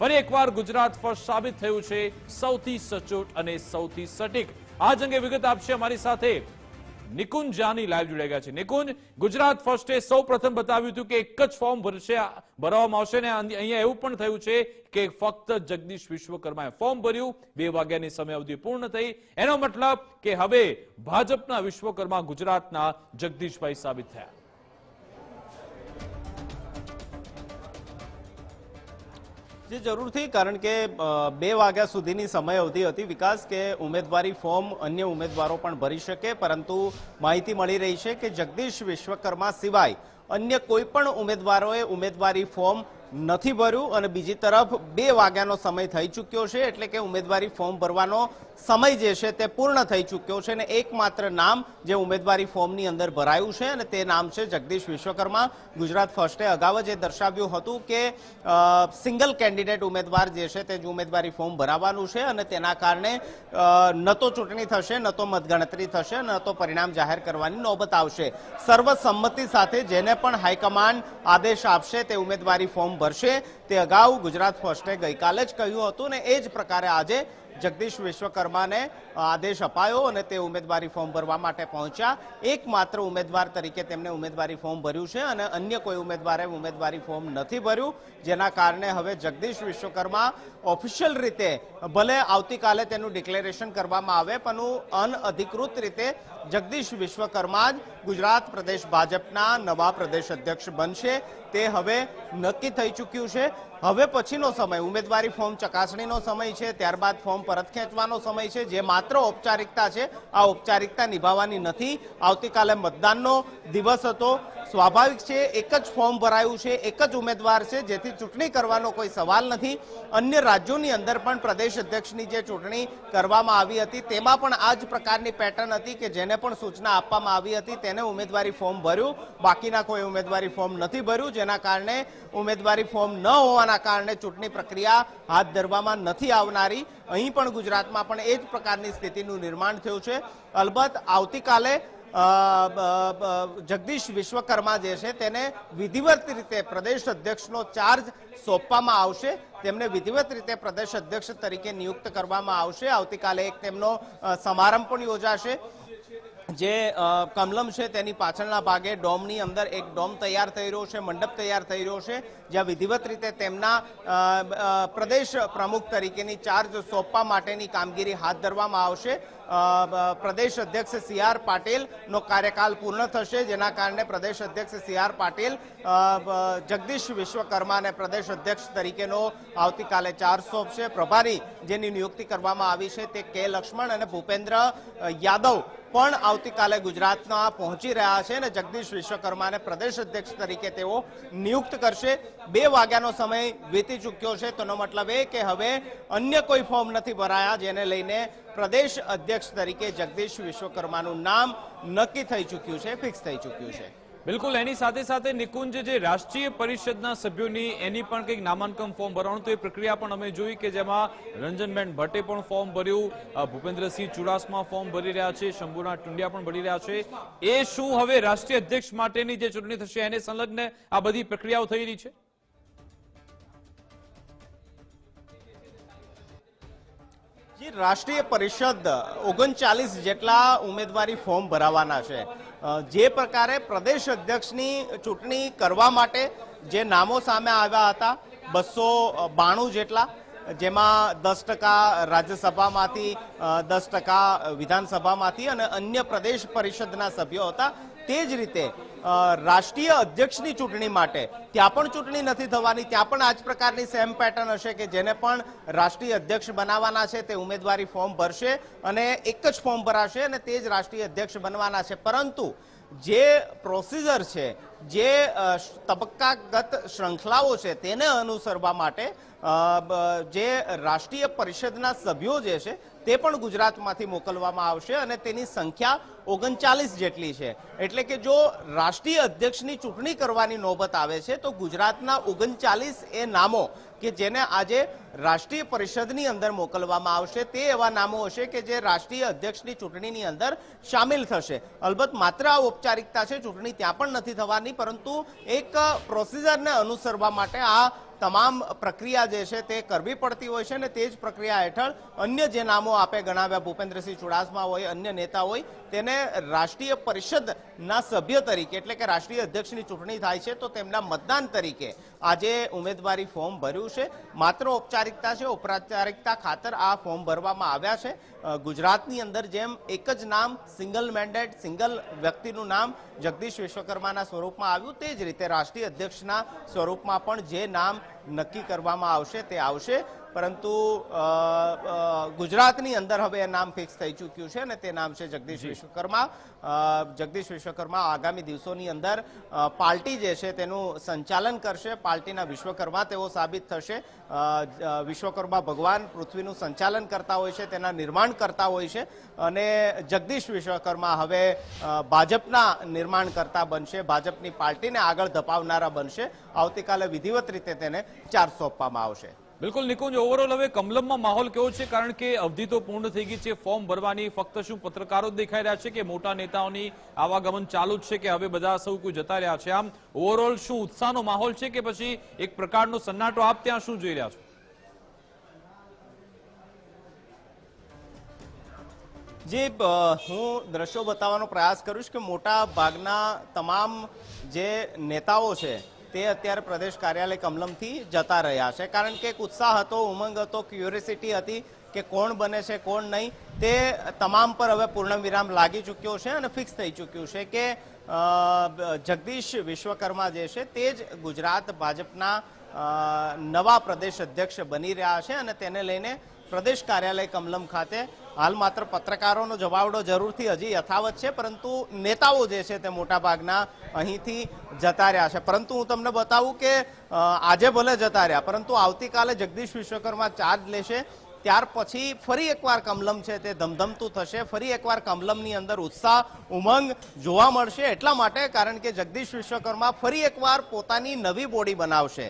ફરી એકવાર ગુજરાત ફર્સ્ટ સાબિત થયું છે સૌથી સચોટ અને સૌથી સટીક. આજ અંગે વિગત આપશે અમારી સાથે નિકુંજ જાની લાઈવ જોડાઈ ગયા છે. નિકુંજ, ગુજરાત ફર્સ્ટે સૌ પ્રથમ બતાવ્યું હતું કે એક જ ફોર્મ ભરશે ભરવામાં આવશે ને અહીં- અહીંયા એવું પણ થયું છે કે ફક્ત જગદીશ વિશ્વકર્માએ ફોર્મ ભર્યું, બે વાગ્યાની સમયાવધિ પૂર્ણ થઈ. એનો મતલબ કે હવે ભાજપના વિશ્વકર્મા ગુજરાતના જગદીશભાઈ સાબિત થયા. જે જરૂરથી કારણ કે બે વાગ્યા સુધીની સમય અવધિ હતી. વિકાસ કે ઉમેદવારી ફોર્મ અન્ય ઉમેદવારો પણ ભરી શકે, પરંતુ માહિતી મળી રહી છે કે જગદીશ વિશ્વકર્મા સિવાય અન્ય કોઈ પણ ઉમેદવારોએ ઉમેદવારી ફોર્મ નથી ભર્યું અને બીજી તરફ બે વાગ્યાનો સમય થઈ ચૂક્યો છે એટલે કે ઉમેદવારી ફોર્મ ભરવાનો સમય જે છે તે પૂર્ણ થઈ ચૂક્યો છે અને એકમાત્ર નામ જે ઉમેદવારી ફોર્મની અંદર ભરાયું છે અને તે નામ છે જગદીશ વિશ્વકર્મા. ગુજરાત ફર્સ્ટે અગાઉ જ દર્શાવ્યું હતું કે સિંગલ કેન્ડિડેટ ઉમેદવાર જે છે તે જ ઉમેદવારી ફોર્મ ભરાવાનું છે અને તેના કારણે ન તો ચૂંટણી થશે, ન તો મતગણતરી થશે ન તો પરિણામ જાહેર કરવાની નોબત આવશે. સર્વસંમતિ સાથે જેને પણ હાઈકમાન્ડ આદેશ આપશે તે ઉમેદવારી ફોર્મ ભરશે તે અગાઉ ગુજરાત ફર્સ્ટે ગઈકાલે જ કહ્યું હતું ને એ જ પ્રકારે આજે જગદીશ વિશ્વકર્માને આદેશ અપાયો અને તે ઉમેદવારી ફોર્મ ભરવા માટે પહોંચ્યા. એકમાત્ર ઉમેદવાર તરીકે તેમણે ઉમેદવારી ફોર્મ ભર્યું છે અને અન્ય કોઈ ઉમેદવારે ઉમેદવારી ફોર્મ નથી ભર્યું, જેના કારણે હવે જગદીશ વિશ્વકર્મા ઓફિશિયલ રીતે ભલે આવતીકાલે તેનું ડિક્લેરેશન કરવામાં આવે, પણ અનઅધિકૃત રીતે જગદીશ વિશ્વકર્મા જ ગુજરાત પ્રદેશ ભાજપના નવા પ્રદેશ અધ્યક્ષ બનશે. તે હવે નક્કી થઈ ચૂક્યું છે. હવે પછીનો સમય, ઉમેદવારી ફોર્મ ચકાસણીનો સમય છે, ત્યારબાદ ફોર્મ પરત ખેંચવાનો સમય છે. જે માત્ર ઔપચારિકતા છે, આ ઔપચારિકતા નિભાવવાની નથી. આવતીકાલે મતદાનનો દિવસ હતો. સ્વાભાવિક છે, એક જ ફોર્મ ભરાયું છે, એક જ ઉમેદવાર છે, જેથી ચૂંટણી કરવાનો કોઈ સવાલ નથી. અન્ય રાજ્યોની અંદર પણ પ્રદેશ અધ્યક્ષની જે ચૂંટણી કરવામાં આવી હતી, તેમાં પણ આ જ પ્રકારની પેટર્ન હતી કે જેને પણ સૂચના આપવામાં આવી હતી, તેને ઉમેદવારી ફોર્મ ભર્યું. બાકીના કોઈ ઉમેદવારી ફોર્મ નથી ભર્યું, જેના કારણે ઉમેદવારી ફોર્મ ન હોવાના કારણે ચૂંટણી પ્રક્રિયા હાથ ધરવામાં નથી આવનારી. અહીં પણ ગુજરાતમાં પણ એ જ પ્રકારની સ્થિતિનું નિર્માણ થયું છે. અલબત્ત આવતીકાલે જગદીશ વિશ્વકર્મા જે છે તેને વિધિવત રીતે પ્રદેશ અધ્યક્ષનો ચાર્જ સોંપવામાં આવશે. તેમને વિધિવત રીતે પ્રદેશ અધ્યક્ષ તરીકે નિયુક્ત કરવામાં આવશે. આવતીકાલે એક તેમનો સમારંભ પણ યોજાશે. જે કમલમ છે તેની પાછળના ભાગે ડોમની અંદર એક ડોમ તૈયાર થઈ રહ્યો છે, મંડપ તૈયાર થઈ રહ્યો છે, જ્યાં વિધિવત રીતે તેમના પ્રદેશ પ્રમુખ તરીકેની ચાર્જ સોંપવા માટેની કામગીરી હાથ ધરવામાં આવશે. પ્રદેશ અધ્યક્ષ સી આર પાટીલનો કાર્યકાલ પૂર્ણ થશે, જેના કારણે પ્રદેશ અધ્યક્ષ સી આર પાટીલ જગદીશ વિશ્વકર્માને પ્રદેશ અધ્યક્ષ તરીકેનો આવતીકાલે ચાર્જ સોંપશે. પ્રભારી જેની નિયુક્તિ કરવામાં આવી છે તે કે લક્ષ્મણ અને ભૂપેન્દ્ર યાદવ પણ આવતીકાલે ગુજરાતમાં પહોંચી રહ્યા છે અને જગદીશ વિશ્વકર્માને પ્રદેશ અધ્યક્ષ તરીકે તેઓ નિયુક્ત કરશે. બે વાગ્યાનો સમય વીતી ચૂક્યો છે, તેનો મતલબ એ કે હવે અન્ય કોઈ ફોર્મ નથી ભરાયા જેને લઈને પ્રદેશ અધ્યક્ષ તરીકે જગદીશ વિશ્વકર્માનું નામ નક્કી થઈ ચૂક્યું છે, ફિક્સ થઈ ચૂક્યું છે. બિલકુલ, એની સાથે સાથે નિકુંજ જે રાષ્ટ્રીય પરિષદના સભ્યોની એની પણ કંઈક નામાંકન ફોર્મ ભરવાનું તો એ પ્રક્રિયા પણ અમે જોઈ કે જેમાં રંજનબેન ભટ્ટે પણ ફોર્મ ભર્યું. ભૂપેન્દ્રસિંહ ચુડાસમા ફોર્મ ભરી રહ્યા છે. શંભુનાથ ટુંડિયા પણ ભરી રહ્યા છે. એ શું હવે રાષ્ટ્રીય અધ્યક્ષ માટેની જે ચૂંટણી થશે, એને સંલગ્ન આ બધી પ્રક્રિયાઓ થઈ રહી છે? રાષ્ટ્રીય પરિષદ ઓગણચાલીસ જેટલા ઉમેદવારી ફોર્મ ભરાવાના છે. જે પ્રકારે પ્રદેશ અધ્યક્ષની ચૂંટણી કરવા માટે જે નામો સામે આવ્યા હતા, બસો બાણું જેટલા, જેમાં દસ ટકા રાજ્યસભામાંથી દસ ટકા વિધાનસભામાંથી અને અન્ય પ્રદેશ પરિષદના સભ્યો હતા તે જ રીતે રાષ્ટ્રીય અધ્યક્ષની ચૂંટણી માટે ત્યાં પણ ચૂંટણી નથી થવાની, ત્યાં પણ આ જ પ્રકારની સેમ પેટર્ન હશે કે જેને પણ રાષ્ટ્રીય અધ્યક્ષ બનાવવાના છે તે ઉમેદવારી ફોર્મ ભરશે અને એક જ ફોર્મ ભરાશે અને તે જ રાષ્ટ્રીય અધ્યક્ષ બનવાના છે. પરંતુ જે પ્રોસિજર છે, જે તબક્કાગત શૃંખલાઓ છે તેને અનુસરવા માટે જે રાષ્ટ્રીય પરિષદના સભ્યો જે છે તે પણ ગુજરાતમાંથી મોકલવામાં આવશે અને તેની સંખ્યા ઓગણચાલીસ જેટલી છે. એટલે કે જો રાષ્ટ્રીય અધ્યક્ષની ચૂંટણી કરવાની નોબત આવે છે, તો ગુજરાતના ઓગણચાલીસ એ નામો કે જેને આજે રાષ્ટ્રીય પરિષદની અંદર મોકલવામાં આવશે. તે એવા નામો હશે કે જે રાષ્ટ્રીય અધ્યક્ષની ચૂંટણીની અંદર સામેલ થશે. અલબત્ત માત્ર આ ઔપચારિકતા છે, ચૂંટણી ત્યાં પણ નથી થવાની, પરંતુ એક પ્રોસિજરને અનુસરવા માટે આ તમામ પ્રક્રિયા જે છે તે કરવી પડતી હોય છે અને તે જ પ્રક્રિયા હેઠળ અન્ય જે નામો આપે ગણાવ્યા, ભૂપેન્દ્રસિંહ ચુડાસમા હોય, અન્ય નેતા હોય, તેને રાષ્ટ્રીય પરિષદના સભ્ય તરીકે, એટલે કે રાષ્ટ્રીય અધ્યક્ષની ચૂંટણી થાય છે, તો તેમના મતદાન તરીકે આજે ઉમેદવારી ફોર્મ ભર્યું છે. માત્ર ઔપચારિકતા છે, ઔપચારિકતા ખાતર આ ફોર્મ ભરવામાં આવ્યા છે. ગુજરાતની અંદર જેમ એક જ નામ, સિંગલ મેન્ડેટ, સિંગલ વ્યક્તિનું નામ જગદીશ વિશ્વકર્માના સ્વરૂપમાં આવ્યું, તે જ રીતે રાષ્ટ્રીય અધ્યક્ષના સ્વરૂપમાં પણ જે નામ નક્કી કરવામાં આવશે તે આવશે. પરંતુ ગુજરાતની અંદર હવે એ નામ ફિક્સ થઈ ચૂક્યું છે અને તે નામ છે જગદીશ વિશ્વકર્મા. જગદીશ વિશ્વકર્મા આગામી દિવસોની અંદર પાર્ટી જે છે તેનું સંચાલન કરશે. પાર્ટીના વિશ્વકર્મા તેઓ સાબિત થશે. વિશ્વકર્મા ભગવાન પૃથ્વીનું સંચાલન કરતા હોય છે તેના નિર્માણ કરતા હોય છે અને જગદીશ વિશ્વકર્મા હવે ભાજપના નિર્માણ કરતા બનશે. ભાજપની પાર્ટીને આગળ ધપાવનારા બનશે. આવતીકાલે વિધિવત રીતે તેને ચાર્જ સોંપવામાં આવશે. બિલકુલ નિકુંજ ઓવરઓલ હવે કમલમમાં માહોલ કેવો છે? કારણ કે અવધિ તો પૂર્ણ થઈ ગઈ છે ફોર્મ ભરવાની, ફક્ત શું પત્રકારો જ દેખાઈ રહ્યા છે કે મોટા નેતાઓની આવાગમન ચાલુ જ છે કે હવે બધા સૌ કોઈ જતા રહ્યા છે? આમ ઓવરઓલ શું ઉત્સાહનો માહોલ છે કે પછી એક પ્રકારનો સન્નાટો આપ ત્યાં શું જોઈ રહ્યા છો? જે હું દ્રશ્યો બતાવવાનો પ્રયાસ કરીશ કે મોટા ભાગના તમામ જે નેતાઓ છે તે અત્યારે પ્રદેશ કાર્યાલય કમલમથી જતા રહ્યા છે. કારણ કે એક ઉત્સાહ હતો, ઉમંગ હતો ક્યુરિયોસિટી હતી કે કોણ બને છે, કોણ નહીં, તે તમામ પર હવે પૂર્ણ વિરામ લાગી ચૂક્યો છે અને ફિક્સ થઈ ચૂક્યું છે કે જગદીશ વિશ્વકર્મા જે છે તે જ ગુજરાત ભાજપના નવા પ્રદેશ અધ્યક્ષ બની રહ્યા છે અને તેને લઈને પ્રદેશ કાર્યાલય કમલમ ખાતે. હાલ માત્ર પત્રકારોનો જવાબડો જરૂરથી હજી યથાવત છે, પરંતુ નેતાઓ જે છે તે મોટાભાગના અહીંથી જતા રહ્યા છે. પરંતુ હું તમને બતાવું કે આજે ભલે જતા રહ્યા, પરંતુ આવતીકાલે જગદીશ વિશ્વકર્મા ચાર્જ લેશે. ત્યાર પછી ફરી એકવાર કમલમ છે તે ધમધમતું થશે. ફરી એકવાર કમલમની અંદર ઉત્સાહ, ઉમંગ જોવા મળશે. એટલા માટે કારણ કે જગદીશ વિશ્વકર્મા ફરી એકવાર પોતાની નવી બોડી બનાવશે.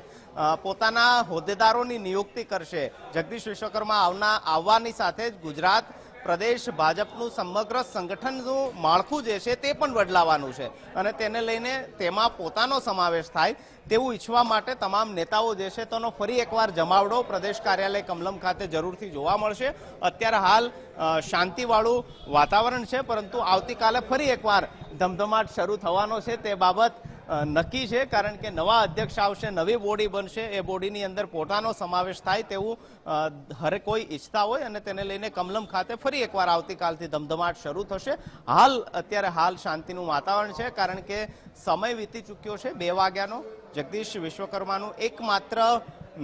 પોતાના હોદ્દેદારોની નિયુક્તિ કરશે. જગદીશ વિશ્વકર્મા આવના, આવવાની સાથે જ ગુજરાત પ્રદેશ ભાજપનું સમગ્ર સંગઠનનું માળખું જે છે તે પણ બદલાવાનું છે. અને તેને લઈને તેમાં પોતાનો સમાવેશ થાય તેવું ઈચ્છવા માટે તમામ નેતાઓ જે છે તેનો ફરી એકવાર જમાવડો પ્રદેશ કાર્યાલય કમલમ ખાતે જરૂરથી જોવા મળશે. અત્યારે હાલ શાંતિવાળું વાતાવરણ છે, પરંતુ આવતીકાલે ફરી એકવાર ધમધમાટ શરૂ થવાનો છે. તે બાબત નક્કી છે, કારણ કે નવા અધ્યક્ષ આવશે, નવી બોડી બનશે, એ બોડીની અંદર પોતાનો સમાવેશ થાય તેવું હરે કોઈ ઈચ્છતા હોય અને તેને લઈને કમલમ ખાતે ફરી એકવાર આવતીકાલથી ધમધમાટ શરૂ થશે. હાલ, અત્યારે હાલ શાંતિનું વાતાવરણ છે, કારણ કે સમય વીતી ચૂક્યો છે, બે વાગ્યાનો. જગદીશ વિશ્વકર્માનું એકમાત્ર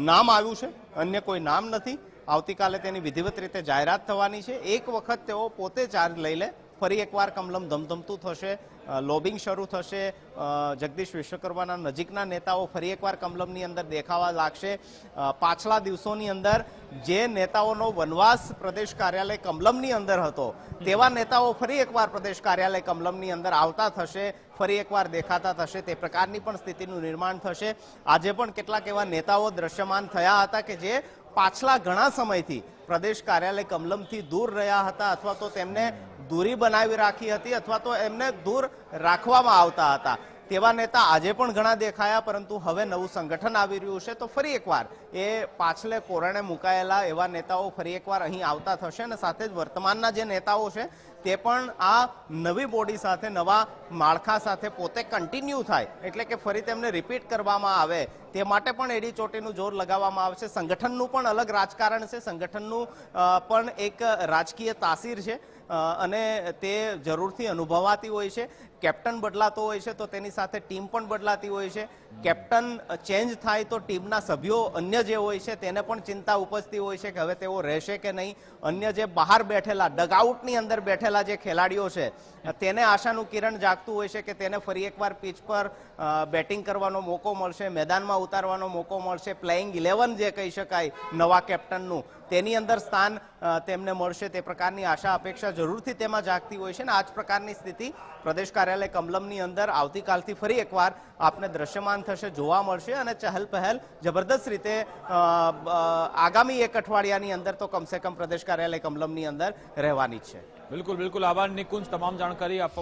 નામ આવ્યું છે, અન્ય કોઈ નામ નથી. આવતીકાલે તેની વિધિવત રીતે જાહેરાત થવાની છે. એક વખત તેઓ પોતે ચાર્જ લઈ લે, ફરી એકવાર કમલમ ધમધમતું થશે લોબિંગ શરૂ થશે. જગદીશ વિશ્વકર્માના નજીકના નેતાઓ ફરી એકવાર કમલમની અંદર દેખાવા લાગશે. પાછલા દિવસોની અંદર જે નેતાઓનો વનવાસ પ્રદેશ કાર્યાલય કમલમની અંદર હતો, તેવા નેતાઓ ફરી એકવાર પ્રદેશ કાર્યાલય કમલમની અંદર આવતા થશે, ફરી એકવાર દેખાતા થશે. તે પ્રકારની પણ સ્થિતિનું નિર્માણ થશે. આજે પણ કેટલાક એવા નેતાઓ દ્રશ્યમાન થયા હતા કે જે પાછલા ઘણા સમયથી પ્રદેશ કાર્યાલય કમલમથી દૂર રહ્યા હતા અથવા તો તેમને દૂરી બનાવી રાખી હતી અથવા તો એમને દૂર રાખવામાં આવતા હતા. તેવા નેતા આજે પણ ઘણા દેખાયા, પરંતુ હવે નવું સંગઠન આવી રહ્યું છે. તો ફરી એકવાર એ પાછલે કોરણે મુકાયેલા એવા નેતાઓ ફરી એકવાર અહીં આવતા થશે અને સાથે જ વર્તમાનના જે નેતાઓ છે તે પણ આ નવી બોડી સાથે, નવા માળખા સાથે પોતે કન્ટિન્યુ થાય. એટલે કે ફરી તેમને રિપીટ કરવામાં આવે. તે માટે પણ એડી ચોટીનું જોર લગાવવામાં આવશે સંગઠનનું પણ અલગ રાજકારણ છે. સંગઠનનું પણ એક રાજકીય તાસીર છે. અને તે જરૂરથી અનુભવાતી હોય છે. કેપ્ટન બદલાતો હોય છે તો તેની સાથે ટીમ પણ બદલાતી હોય છે. કેપ્ટન ચેન્જ થાય તો ટીમના સભ્યો અન્ય જે હોય છે તેને પણ ચિંતા ઉપજતી હોય છે કે હવે તેઓ રહેશે કે નહીં. અન્ય જે બહાર બેઠેલા ડગઆઉટની અંદર બેઠેલા જે ખેલાડીઓ છે, તેને આશાનું કિરણ જાગતું હોય છે કે તેને ફરી એકવાર પીચ પર બેટિંગ કરવાનો મોકો મળશે, મેદાનમાં ઉતારવાનો મોકો મળશે પ્લેઇંગ ઇલેવન જે કહી શકાય નવા કેપ્ટનનું. તેની અંદર સ્થાન તેમને મળશે તે પ્રકારની આશા અપેક્ષા જરૂરથી તેમાં જાગતી હોય છે ને આ જ પ્રકારની સ્થિતિ પ્રદેશ કાર્યાલય કમલમની અંદર આવતીકાલથી ફરી એકવાર આપને દ્રશ્યમાન થશે, જોવા મળશે અને ચહલ પહેલ જબરદસ્ત રીતે આગામી એક અઠવાડિયાની અંદર તો કમસે કમ પ્રદેશ કાર્યાલય કમલમની અંદર રહેવાની છે બિલકુલ બિલકુલ આભાર નિકુંજ, તમામ જાણકારી આપવા.